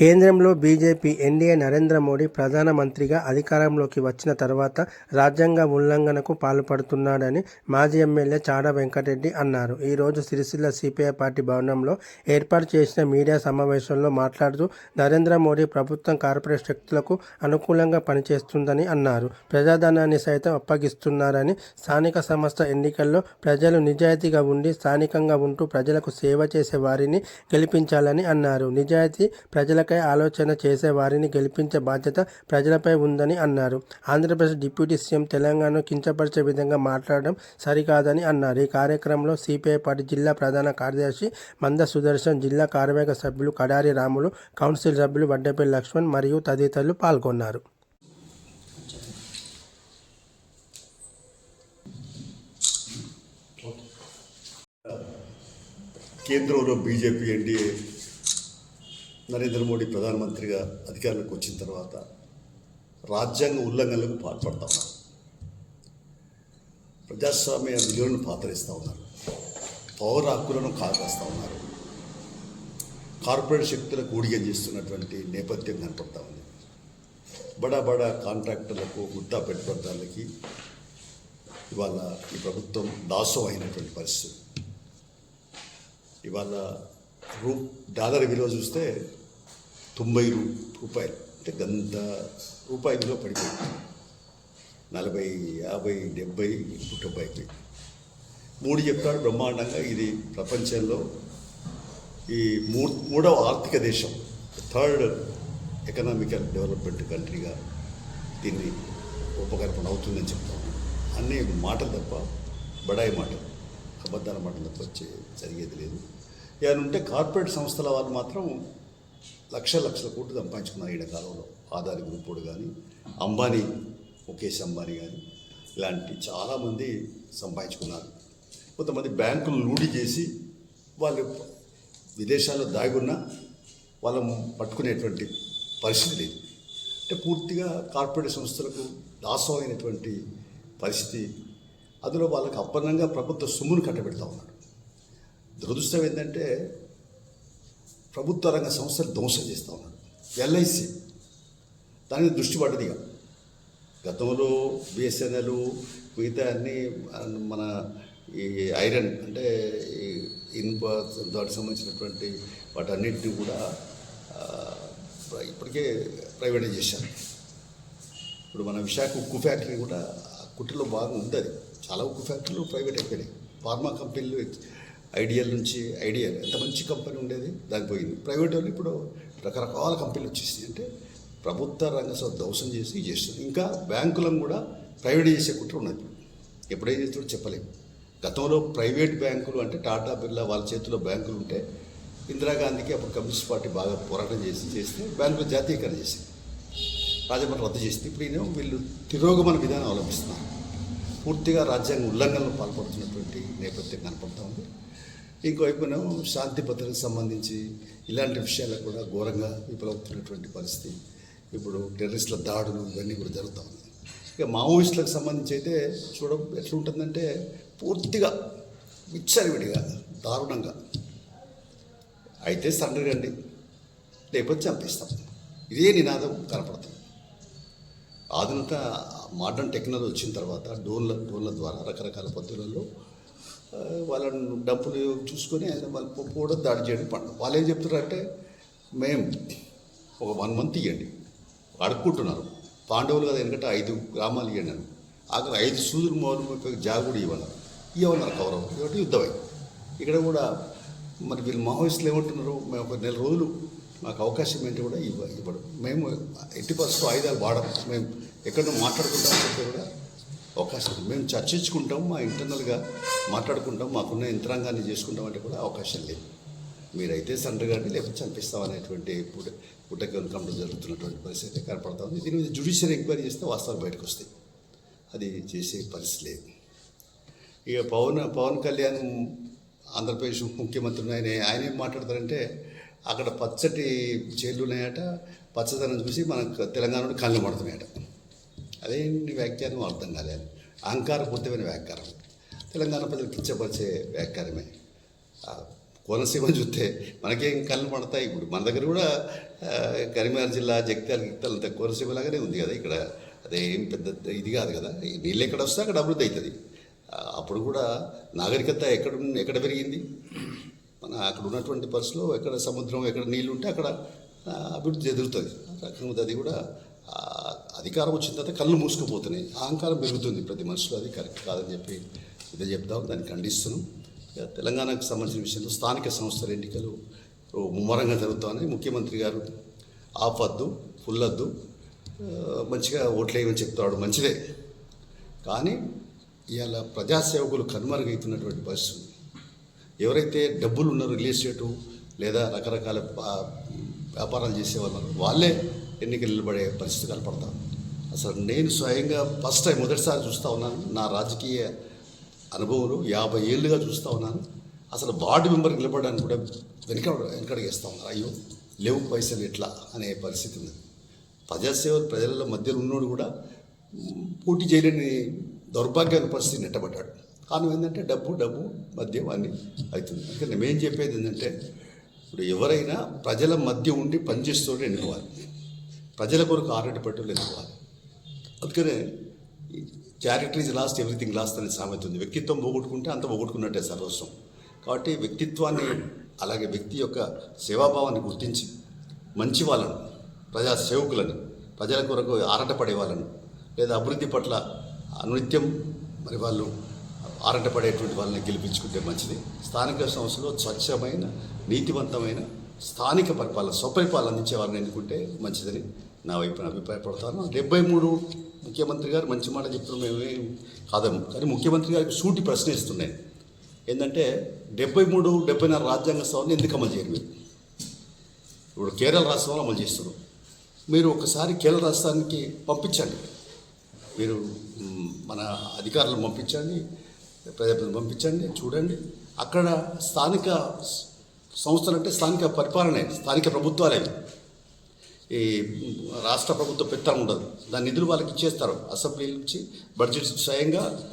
కేంద్రంలో BJP NDA Narendra Modi ప్రధానమంత్రిగా అధికారంలోకి వచ్చిన తర్వాత రాజ్యాంగ ఉల్లంఘనకు పాల్పడుతున్నాడని మాజీ ఎమ్మెల్యే చాడ వెంకటరెడ్డి అన్నారు. ఈరోజు సిరిసిల్ల సిపిఐ పార్టీ భవనంలో ఏర్పాటు చేసిన మీడియా సమావేశంలో మాట్లాడుతూ నరేంద్ర మోడీ ప్రభుత్వం కార్పొరేట్ శక్తులకు అనుకూలంగా పనిచేస్తుందని అన్నారు. ప్రజాధనాన్ని సైతం అప్పగిస్తున్నారని స్థానిక సంస్థ ఎన్నికల్లో ప్రజలు నిజాయితీగా ఉండి స్థానికంగా ఉంటూ ప్రజలకు సేవ చేసే వారిని గెలిపించాలని అన్నారు. నిజాయితీ ప్రజలకు ఆలోచన చేసే వారిని గెలిపించే బాధ్యత ప్రజలపై ఉందని అన్నారు. ఆంధ్రప్రదేశ్ డిప్యూటీ సీఎం తెలంగాణను కించపరిచే విధంగా మాట్లాడడం సరికాదని అన్నారు. ఈ కార్యక్రమంలో సిపిఐ పార్టీ జిల్లా ప్రధాన కార్యదర్శి మంద సుదర్శన్ జిల్లా కార్యవర్గ సభ్యులు కడారి రాములు కౌన్సిల్ సభ్యులు వడ్డేపల్లి లక్ష్మణ్ మరియు తదితరులు పాల్గొన్నారు. కేంద్రంలో బీజేపీ ఎన్డీఏ నరేంద్ర మోడీ ప్రధానమంత్రిగా అధికారంలోకి వచ్చిన తర్వాత రాజ్యాంగ ఉల్లంఘనలకు పాల్పడతా ఉన్నారు. ప్రజాస్వామ్య విలువలను పాతరిస్తూ ఉన్నారు. పౌర హక్కులను కాపాడుతూ ఉన్నారు. కార్పొరేట్ శక్తులకు ఊడిగం చేస్తున్నటువంటి నేపథ్యం కనపడతా ఉంది. బడా బడా కాంట్రాక్టర్లకు గుత్తా పెట్టుబడిదారులకి ఇవాళ ఈ ప్రభుత్వం దాసం అయినటువంటి పరిస్థితి. ఇవాళ రూ డాలర్ విలువ చూస్తే తొంభై రూపాయలు. అంటే గంత రూపాయలలో పడిపోయింది. నలభై యాభై డెబ్బై ఇప్పుడు డెబ్బై అయిపోయింది మూడు చెప్తాడు బ్రహ్మాండంగా ఇది ప్రపంచంలో ఈ మూ మూడవ ఆర్థిక దేశం. థర్డ్ ఎకనామికల్ డెవలప్మెంట్ కంట్రీగా దీన్ని ఉపకల్పన అవుతుందని చెప్తాం అన్ని మాటలు తప్ప బడాయి మాటలు అబద్ధాల మాటలు తప్ప వచ్చే జరిగేది లేదు. ఏమైనా ఉంటే కార్పొరేట్ సంస్థల వాళ్ళు మాత్రం లక్ష లక్షల కోట్లు సంపాదించుకున్నారు ఈడ కాలంలో ఆదాని గ్రూపుడు కానీ అంబానీ ముఖేష్ అంబానీ కానీ ఇలాంటి చాలామంది సంపాదించుకున్నారు. కొంతమంది బ్యాంకులు లూడి చేసి వాళ్ళు విదేశాల్లో దాగున్నా వాళ్ళం పట్టుకునేటువంటి పరిస్థితి లేదు. అంటే పూర్తిగా కార్పొరేట్ సంస్థలకు దాసమైనటువంటి పరిస్థితి. అందులో వాళ్ళకి అప్పన్నంగా ప్రభుత్వ సొమ్మును కట్టబెడతా ఉన్నాడు దురదృష్టం ఏంటంటే ప్రభుత్వ రంగ సంస్థలు ధ్వంసం చేస్తూ ఉన్నారు. ఎల్ఐసి. దాని మీద దృష్టి పడ్డది ఇక. గతంలో బిఎస్ఎన్ఎల్ మిగతా అన్ని మన ఈ ఐరన్ అంటే ఈ ఇనుప దానికి సంబంధించినటువంటి వాటన్నిటిని కూడా ఇప్పటికే ప్రైవేటైజ్ చేశారు. ఇప్పుడు మన విశాఖ ఉక్కు ఫ్యాక్టరీ కూడా కుట్రలో బాగా ఉంది అది. చాలా ఉక్కు ఫ్యాక్టరీలు ప్రైవేట్ అయిపోయినాయి. ఫార్మా కంపెనీలు ఐడియల్ నుంచి ఐడియల్ ఎంత మంచి కంపెనీ ఉండేది దానికి పోయింది. ప్రైవేట్ వాళ్ళు ఇప్పుడు రకరకాల కంపెనీలు వచ్చేసినాయి. అంటే ప్రభుత్వ రంగ దోషం చేసి చేస్తుంది. ఇంకా బ్యాంకులను కూడా ప్రైవేట్ చేసే కుట్ర ఉన్నది ఎప్పుడైతే చేస్తాడో చెప్పలేము గతంలో ప్రైవేట్ బ్యాంకులు అంటే టాటా బిర్లా వాళ్ళ చేతిలో బ్యాంకులు ఉంటే ఇందిరాగాంధీకి అప్పుడు కమ్యూనిస్ట్ పార్టీ బాగా పోరాటం చేసి చేస్తే బ్యాంకులు జాతీయకరణ చేసింది. రాజభవన్ రద్దు చేసింది. ఇప్పుడు ఈయన వీళ్ళు తిరోగమన విధానం అవలంబిస్తున్నారు. పూర్తిగా రాజ్యాంగ ఉల్లంఘనలు పాల్పడుతున్నటువంటి నేపథ్యం కనపడుతూ ఉంది. ఇంకోవైపున శాంతి భద్రతకు సంబంధించి ఇలాంటి విషయాలకు కూడా ఘోరంగా విఫలవుతున్నటువంటి పరిస్థితి ఇప్పుడు టెర్రరిస్టుల దాడులు ఇవన్నీ కూడా జరుగుతూ ఉంది. ఇక మావోయిస్టులకు సంబంధించి అయితే చూడ ఎట్లుంటుందంటే పూర్తిగా విచ్చరివిడిగా దారుణంగా. అయితే సండ్రిగండి లేకపోతే చంపిస్తాం. ఇదే నినాదం కనపడుతుంది. ఆధునిక మోడర్న్ టెక్నాలజీ వచ్చిన తర్వాత డ్రోన్ల డోన్ల ద్వారా రకరకాల పద్ధతులలో వాళ్ళ వాళ్ళని డబ్బులు చూసుకొని వాళ్ళు పోవడం దాడి చేయడం పండు వాళ్ళు ఏం చెప్తున్నారంటే మేము ఒక వన్ మంత్ ఇవ్వండి అడుక్కుంటున్నారు. పాండవులు కదా ఎందుకంటే ఐదు గ్రామాలు ఇవ్వండి అని. అక్కడ ఐదు సూదులు మౌలు జాగుడు ఇవ్వన్నారు ఇవ్వన్నారు కౌరవం కాబట్టి యుద్ధమై ఇక్కడ కూడా మరి వీళ్ళు మావోయిస్టులు ఏమంటున్నారు? మేము ఒక నెల రోజులు మాకు అవకాశం ఏంటి కూడా ఇవ్వ ఇవ్వడం. మేము ఎట్టి పరిస్థితుల్లో ఆయుధాలు వాడం మేము ఎక్కడో మాట్లాడుకుంటాం చెప్పి కూడా అవకాశం ఉంది. మేము చర్చించుకుంటాం మా ఇంటర్నల్గా మాట్లాడుకుంటాం మాకున్న యంత్రాంగాన్ని చేసుకుంటాం అంటే కూడా అవకాశం లేదు. మీరైతే సండ్రగాండి లేకపోతే చంపిస్తాం అనేటువంటి పుట పుట్టకి జరుగుతున్నటువంటి పరిస్థితి అయితే కనపడతా ఉంది. దీని మీద జుడిషియల్ ఎంక్వైరీ చేస్తే వాస్తవాలు బయటకు వస్తాయి. అది చేసే పరిస్థితి లేదు. ఇక పవన్ పవన్ కళ్యాణ్ ఆంధ్రప్రదేశ్ ముఖ్యమంత్రి ఆయన ఆయన ఏం మాట్లాడతారంటే అక్కడ పచ్చటి చేళ్ళు ఉన్నాయట. పచ్చదనం చూసి మనకు తెలంగాణలో కళ్ళు పడుతున్నాయట. అదేంటి వ్యాఖ్యానం? అర్థం కాలేదు అహంకారపూరితమైన వ్యాఖ్యానం. తెలంగాణ ప్రజలు కించపరిచే వ్యాఖ్యానమే. కోనసీమ చూస్తే మనకేం కళ్ళు పడతాయి? ఇప్పుడు మన దగ్గర కూడా కరీంనగర్ జిల్లా జగిత్యాల గిత్తాలు అంత కోనసీమ లాగానే ఉంది కదా ఇక్కడ. అదేం పెద్ద ఇది కాదు కదా. నీళ్ళు ఎక్కడ వస్తే అక్కడ అభివృద్ధి అవుతుంది. అప్పుడు కూడా నాగరికత ఎక్కడ ఎక్కడ పెరిగింది? అక్కడ ఉన్నటువంటి పరిస్థితిలో ఎక్కడ సముద్రం ఎక్కడ నీళ్ళు ఉంటే అక్కడ అభివృద్ధి ఎదురుతుంది. రకంగా అది కూడా అధికారం వచ్చిన తర్వాత కళ్ళు మూసుకుపోతున్నాయి. అహంకారం పెరుగుతుంది ప్రతి మనుషులు అది కరెక్ట్ కాదని చెప్పి ఇదే చెప్దాం. దాన్ని ఖండిస్తున్నాం. ఇక తెలంగాణకు సంబంధించిన విషయంలో స్థానిక సంస్థల ఎన్నికలు ముమ్మరంగా జరుగుతామని ముఖ్యమంత్రి గారు ఆపద్దు ఫుల్లద్దు మంచిగా ఓట్లేయమని చెప్తాడు మంచిదే. కానీ ఇవాళ ప్రజాసేవకులు కనుమరుగైతున్నటువంటి పరిస్థితి ఎవరైతే డబ్బులు ఉన్నారో రియల్ ఎస్టేటు లేదా రకరకాల వ్యాపారాలు చేసేవాళ్ళు వాళ్ళే ఎన్నికలు నిలబడే పరిస్థితి కనపడతాం అసలు నేను స్వయంగా ఫస్ట్ టైం మొదటిసారి చూస్తూ ఉన్నాను. నా రాజకీయ అనుభవంలో యాభై ఏళ్ళుగా చూస్తూ ఉన్నాను. అసలు వార్డు మెంబర్ నిలబడడానికి కూడా వెనక వెనకడిగేస్తూ ఉన్నారు. అయ్యో లేవు పైసలు ఎట్లా అనే పరిస్థితి ఉంది ప్రజాసేవ ప్రజల మధ్యలో ఉన్నోడు కూడా పోటీ చేయలేని దౌర్భాగ్య పరిస్థితి నెట్టబడ్డాడు. కారణం ఏంటంటే డబ్బు డబ్బు మద్యం అన్ని అవుతుంది. అందుకని మేం చెప్పేది ఏంటంటే ఇప్పుడు ఎవరైనా ప్రజల మధ్య ఉండి పనిచేస్తూ ఎన్నుకోవాలి. ప్రజల కొరకు ఆరోగ్య పట్టులు ఎన్నుకోవాలి. అందుకనే చారిటీస్ లాస్ట్ ఎవ్రీథింగ్ లాస్ట్ అనే సామెత ఉంది. వ్యక్తిత్వం పోగొట్టుకుంటే అంత పోగొట్టుకున్నట్టే సర్వస్వం. కాబట్టి వ్యక్తిత్వాన్ని అలాగే వ్యక్తి యొక్క సేవాభావాన్ని గుర్తించి మంచి వాళ్ళను ప్రజా సేవకులను ప్రజల కొరకు ఆరాటపడే వాళ్ళను లేదా అభివృద్ధి పట్ల అనునిత్యం మరి వాళ్ళు ఆరాటపడేటువంటి వాళ్ళని గెలిపించుకుంటే మంచిది. స్థానిక సంస్థలో స్వచ్ఛమైన నీతివంతమైన స్థానిక పరిపాలన స్వపరిపాలన అందించే వాళ్ళని ఎన్నుకుంటే మంచిదని నా వైపున అభిప్రాయపడతాను. డెబ్బై మూడు ముఖ్యమంత్రి గారు మంచి మాట చెప్తున్నాం మేమే కాదము కానీ ముఖ్యమంత్రి గారికి సూటి ప్రశ్న ఇస్తున్నాయి. ఏంటంటే డెబ్బై మూడు డెబ్బై నాలుగు రాజ్యాంగ సభను ఎందుకు అమలు చేయరు మీరు? ఇప్పుడు కేరళ రాష్ట్రంలో అమలు చేస్తున్నారు. మీరు ఒకసారి కేరళ రాష్ట్రానికి పంపించండి. మీరు మన అధికారులను పంపించండి. ప్రజలను పంపించండి చూడండి. అక్కడ స్థానిక సంస్థలు అంటే స్థానిక పరిపాలనే స్థానిక ప్రభుత్వాలే. ఈ రాష్ట్ర ప్రభుత్వ పెత్తనం ఉండదు. దాని నిధులు వాళ్ళకి ఇచ్చేస్తారు. అసెంబ్లీ నుంచి బడ్జెట్ స్వయంగా